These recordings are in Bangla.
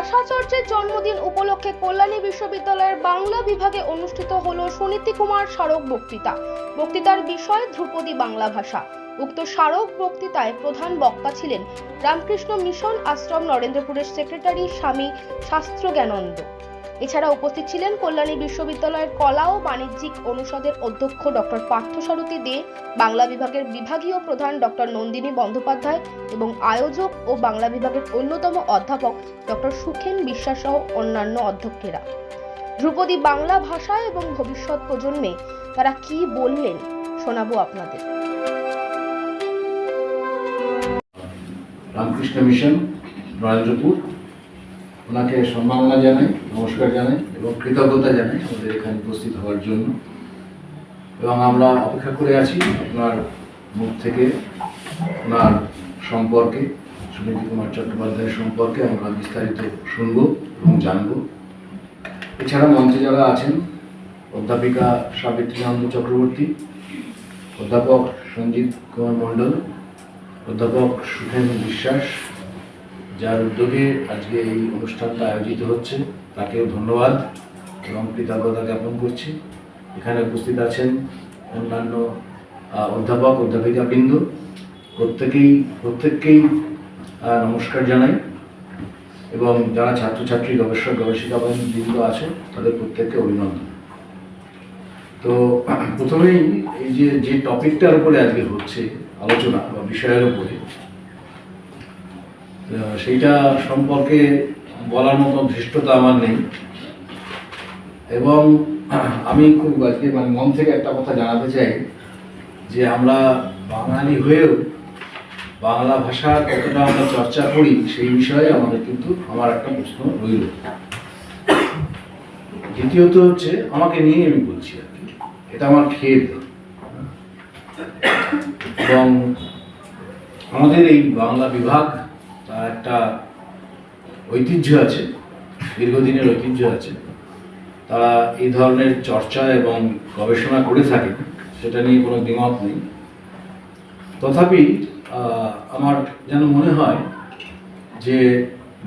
ভাষাচর্যের জন্মদিন উপলক্ষে কল্যাণী বিশ্ববিদ্যালয়ের বাংলা বিভাগে অনুষ্ঠিত হল সুনীতি কুমার স্মারক বক্তৃতা। বক্তৃতার বিষয় ধ্রুপদী বাংলা ভাষা। উক্ত স্মারক বক্তৃতায় প্রধান বক্তা ছিলেন রামকৃষ্ণ মিশন আশ্রম নরেন্দ্রপুরের সেক্রেটারি স্বামী শাস্ত্র জ্ঞানন্দ এছাড়া উপস্থিত ছিলেন কল্যাণী বিশ্ববিদ্যালয়ের কলা ও বাণিজ্যিক অনুষদের অধ্যক্ষ ডক্টর পার্থসারথী দে, বাংলা বিভাগের বিভাগীয় প্রধান ডক্টর নন্দিনী বন্দ্যোপাধ্যায় এবং আয়োজক ও বাংলা বিভাগের অন্যতম অধ্যাপক ডক্টর সুখেন বিশ্বাস সহ অন্যান্য অধ্যক্ষেরা। ধ্রুপদী বাংলা ভাষা এবং ভবিষ্যৎ প্রজন্মে তারা কি বললেন শোনাবো আপনাদের। রামকৃষ্ণ মিশন নরেন্দ্রপুর ওনাকে সম্মাননা জানাই, নমস্কার জানাই এবং কৃতজ্ঞতা জানাই আমাদের এখানে উপস্থিত হওয়ার জন্য। এবং আমরা অপেক্ষা করে আছি আপনার মুখ থেকে, ওনার সম্পর্কে, সুনীতি কুমার চট্টোপাধ্যায়ের সম্পর্কে আমরা বিস্তারিত শুনব এবং জানব। এছাড়া মঞ্চে যারা আছেন, অধ্যাপিকা সাবিত্রীনন্দ চক্রবর্তী, অধ্যাপক সঞ্জিত কুমার মণ্ডল, অধ্যাপক সুখেন বিশ্বাস যার উদ্যোগে আজকে এই অনুষ্ঠানটা আয়োজিত হচ্ছে, তাকেও ধন্যবাদ এবং কৃতজ্ঞতা জ্ঞাপন করছি। এখানে উপস্থিত আছেন অন্যান্য অধ্যাপক, অধ্যাপিকা বৃন্দ। প্রত্যেকেই, প্রত্যেককেই নমস্কার জানাই এবং যারা ছাত্রছাত্রী, গবেষক, গবেষিকা বৃন্দ আছে, তাদের প্রত্যেককে অভিনন্দন। তো প্রথমেই এই যে যে টপিকটার উপরে আজকে হচ্ছে আলোচনা বা বিষয়ের উপরে সেইটা সম্পর্কে বলার মতো ধৃষ্টতা আমার নেই। এবং আমি খুব আজকে মানে মন থেকে একটা কথা জানাতে চাই যে আমরা বাঙালি হয়েও বাংলা ভাষা কতটা আমরা চর্চা করি সেই বিষয়ে আমাদের কিন্তু আমার একটা প্রশ্ন রইল। দ্বিতীয়ত হচ্ছে, আমাকে নিয়ে আমি বলছি আর কি, এটা আমার খেদ। এবং আমাদের এই বাংলা বিভাগ তার একটা ঐতিহ্য আছে, দীর্ঘদিনের ঐতিহ্য আছে, তারা এই ধরনের চর্চা এবং গবেষণা করে থাকে, সেটা নিয়ে কোনো দ্বিমত নেই। তথাপি আমার যেন মনে হয় যে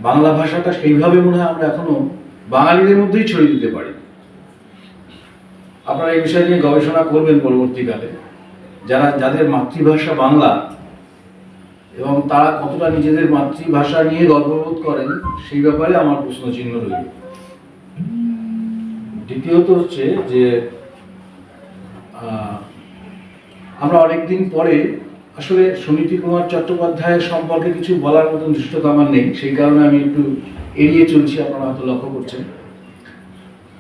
বাংলা ভাষাটা সেইভাবে মনে হয় আমরা এখনও বাঙালিদের মধ্যেই ছড়িয়ে দিতে পারি। আপনারা এই বিষয় নিয়ে গবেষণা করবেন পরবর্তীকালে। যারা, যাদের মাতৃভাষা বাংলা এবং তারা কতটা নিজেদের মাতৃভাষা নিয়ে গর্ববোধ করেন, সেই ব্যাপারে আমার প্রশ্ন চিহ্ন রইল। দ্বিতীয়ত হচ্ছে যে আমরা অনেকদিন পরে আসলে সুনীতি কুমার চট্টোপাধ্যায়ের সম্পর্কে কিছু বলার মতন দৃষ্টতা আমার নেই, সেই কারণে আমি একটু এড়িয়ে চলছি, আপনারা হয়তো লক্ষ্য করছেন।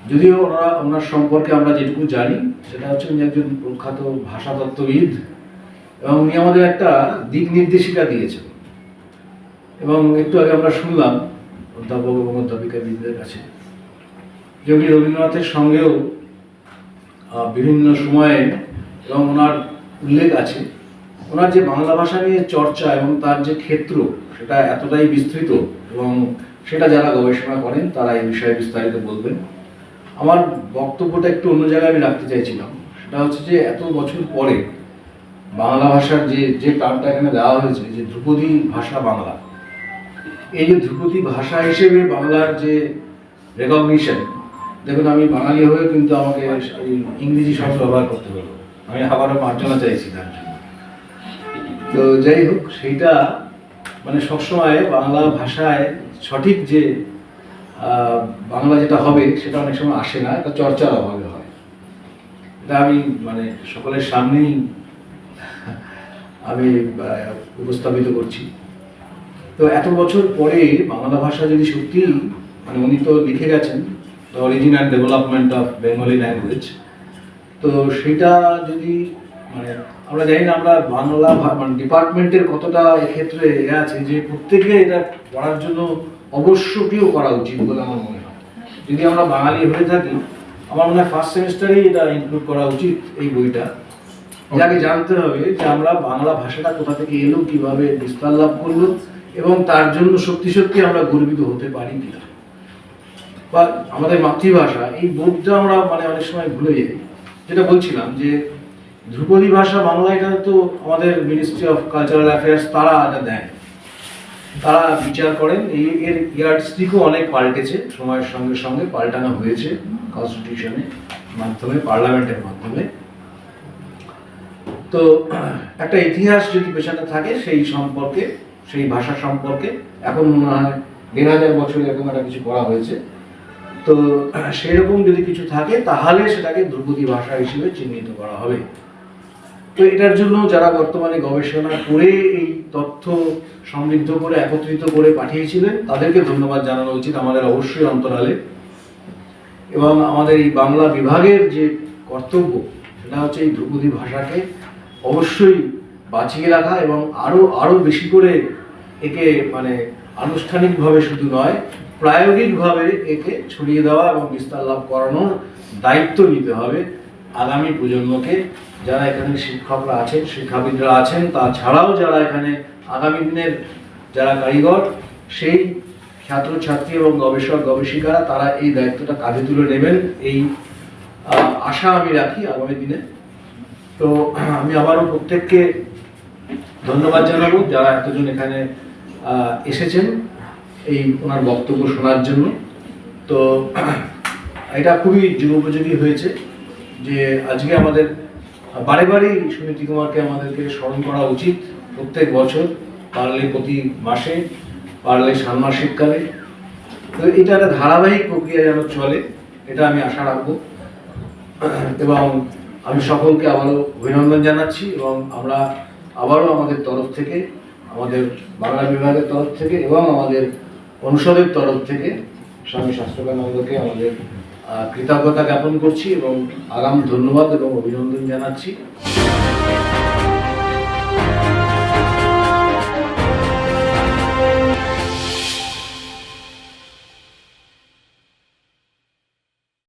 যদিও ওনারা, ওনার সম্পর্কে আমরা যেটুকু জানি, সেটা হচ্ছে উনি একজন প্রখ্যাত ভাষাতত্ত্ববিদ এবং উনি আমাদের একটা দিক নির্দেশিকা দিয়েছেন। এবং একটু আগে আমরা শুনলাম অধ্যাপক এবং অধ্যাপিকা অধ্যাপিকাবিদদের কাছে যে উনি রবীন্দ্রনাথের সঙ্গেও বিভিন্ন সময়ে এবং ওনার উল্লেখ আছে। ওনার যে বাংলা ভাষা নিয়ে চর্চা এবং তার যে ক্ষেত্র, সেটা এতটাই বিস্তৃত এবং সেটা যারা গবেষণা করেন, তারা এই বিষয়ে বিস্তারিত বলবেন। আমার বক্তব্যটা একটু অন্য জায়গায় আমি রাখতে চাইছিলাম। সেটা হচ্ছে যে এত বছর পরে বাংলা ভাষার যে যে টার্মটা এখানে দেওয়া হয়েছে, যে ধ্রুপদী ভাষা বাংলা, এই যে ধ্রুপদী ভাষা হিসেবে বাংলার যে রেকগনিশন দেখুন আমি বাঙালি হয়ে কিন্তু আমাকে ইংরেজি শব্দ ব্যবহার করতে হলো। আমি আবারও মার্জনা চাইছি তার জন্য। তো যাই হোক, সেইটা মানে সবসময় বাংলা ভাষায় সঠিক যে বাংলা যেটা হবে, সেটা অনেক সময় আসে না এটা চর্চার অভাবে হয়। এটা আমি মানে সকলের সামনেই আমি উপস্থাপিত করছি। তো এত বছর পরে বাংলা ভাষা যদি সত্যি মানে উনি তো লিখে গেছেন the origin and development of Bengali language তো সেটা যদি মানে আমরা জানি না, আমরা বাংলা মানে ডিপার্টমেন্টের কতটা এক্ষেত্রে এ আছে যে প্রত্যেকে এটা পড়ার জন্য অবশ্যকীয় করা উচিত বলে আমার মনে হয়। যদি আমরা বাঙালি হয়ে থাকি, আমার মনে হয় ফার্স্ট সেমিস্টারেই এটা ইনক্লুড করা উচিত এই বইটা। যাকে জানতে হবে যে আমরা বাংলা ভাষাটা কোথা থেকে এলো, কীভাবে বিস্তার লাভ করল, এবং তার জন্য সত্যি সত্যি আমরা গর্বিত হতে পারি কিনা বা আমাদের মাতৃভাষা, এই বোধটা আমরা মানে অনেক সময় ভুলে যাই। যেটা বলছিলাম যে ধ্রুপদী ভাষা বাংলা এটা তো আমাদের মিনিস্ট্রি অফ কালচারাল অ্যাফেয়ার্স তারা এটা দেয়। তারা বিচার করেন, এই এর ইয়ার্ডস্টিকও অনেক পাল্টেছে, সময়ের সঙ্গে সঙ্গে পাল্টানো হয়েছে কনস্টিটিউশনের মাধ্যমে পার্লামেন্টের মাধ্যমে। তো একটা ইতিহাস যদি পেছনে থাকে, সেই সম্পর্কে, সেই ভাষা সম্পর্কে, এখন মনে হয় দেড় হাজার বছর এরকম একটা কিছু করা হয়েছে। তো সেরকম যদি কিছু থাকে, তাহলে সেটাকে ধ্রুপদী ভাষা হিসেবে চিহ্নিত করা হবে। তো এটার জন্য যারা বর্তমানে গবেষণা করে এই তথ্য সমৃদ্ধ করে, একত্রিত করে পাঠিয়েছিলেন, তাদেরকে ধন্যবাদ জানানো উচিত আমাদের অবশ্যই অন্তরালে। এবং আমাদের এই বাংলা বিভাগের যে কর্তব্য, সেটা হচ্ছে এই ধ্রুপদী ভাষাকে অবশ্যই বাঁচিয়ে রাখা এবং আরও আরও বেশি করে একে মানে আনুষ্ঠানিকভাবে শুধু নয়, প্রায়োগিকভাবে একে ছড়িয়ে দেওয়া এবং বিস্তার লাভ করানোর দায়িত্ব নিতে হবে আগামী প্রজন্মকে। যারা এখানে শিক্ষকরা আছেন, শিক্ষাবিদরা আছেন, তাছাড়াও যারা এখানে আগামী দিনের যারা কারিগর, সেই ছাত্রছাত্রী এবং গবেষক, গবেষিকারা, তারা এই দায়িত্বটা কাজে তুলে নেবেন। এই আশা আমি রাখি আগামী দিনে। তো আমি আবারও প্রত্যেককে ধন্যবাদ জানাব যারা এতজন এখানে এসেছেন এই ওনার বক্তব্য শোনার জন্য। তো এটা খুবই যুগোপযোগী হয়েছে যে আজকে আমাদের বারে বারেই সুনীতি কুমারকে আমাদেরকে স্মরণ করা উচিত প্রত্যেক বছর, পারলে প্রতি মাসে, পারলে ষান্মাসিককালে তো এটা একটা ধারাবাহিক প্রক্রিয়া যেন চলে, এটা আমি আশা রাখব। এবং আমি সকলকে আবারও অভিনন্দন জানাচ্ছি এবং আমরা আবারও আমাদের তরফ থেকে, আমাদের বাংলা বিভাগের তরফ থেকে এবং আমাদের অনুষদের তরফ থেকে স্বামী স্বাস্থ্যকানন্দকে আমাদের কৃতজ্ঞতা জ্ঞাপন করছি এবং আগাম ধন্যবাদ এবং অভিনন্দন জানাচ্ছি।